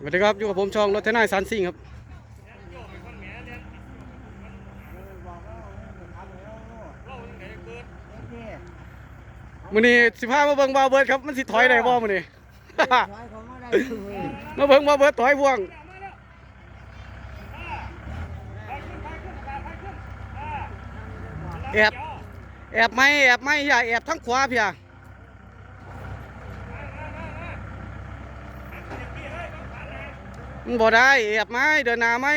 สวัสดีครับอยู่กับผมช่องรถเทนายซันซิงครับมื้อนี้สิพามาเบิ่งบาเบิร์ดครับมันสิถอยได้บ่มื้อนี้ มาเบิ่งบาเบิร์ดถอยพ่วงแอบแอบไหมแอบไหมอย่าแอบทั้งขวาเพีย มันบ่ได้แอบไหมเดินหนาไหม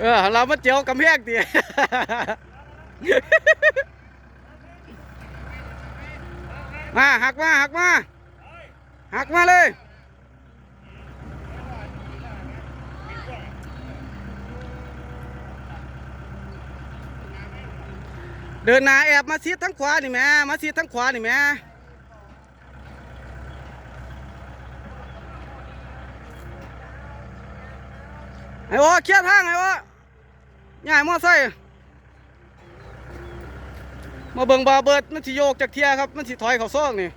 เออเรามาเจียวกำแพงตีมาหักมาหักมาหักมาเลย เดินหน้าแอบมาซีดทั้งขวานี่แม่มาซีดทั้งขวานี่แม่ไอ้วะเคลียร์ทางไอ้วะย่ายมอไซค์มาเบิ่งบาเบิดมันสิโยกจากเทียครับ มันสิถอยเขาซ่องนี่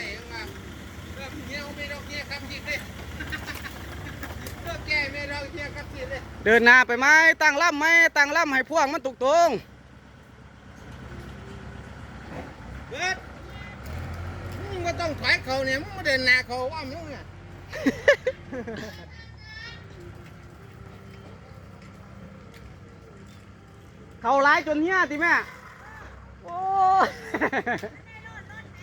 แจงเลยว่าเริ่มเงี้ยวไม่ดอกเงี้ยครับจิตเลยเริ่มแก่ไม่ดอกเงี้ยครับจิตเลยเดินหน้าไปไหมตั้งล่ำไหมตั้งล่ำให้พวงมันตุกตรงเบิดมึงก็ต้องถอยเขาเนี่ยมึงมาเดินหน้าเขาว่ามึงอะเขาร้ายจนเนี้ยติแม่ โอ้ย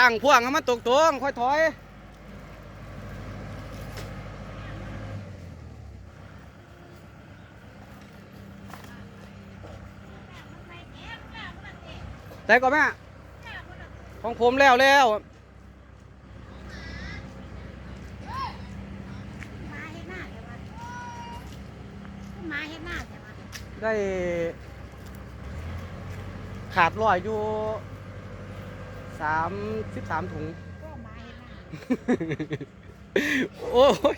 ตั้งพ่วงให้มันตรงตรงๆค่อยถอยแต่ก็แม่ของผมแล้วแล้วมาเฮ็ดหน้าใช่ไหมมาเฮ็ดหน้าใช่ไหมได้ขาดลอยอยู่ สามสิบสามถุงก็มาเฮ็ดหน้าโอ้ย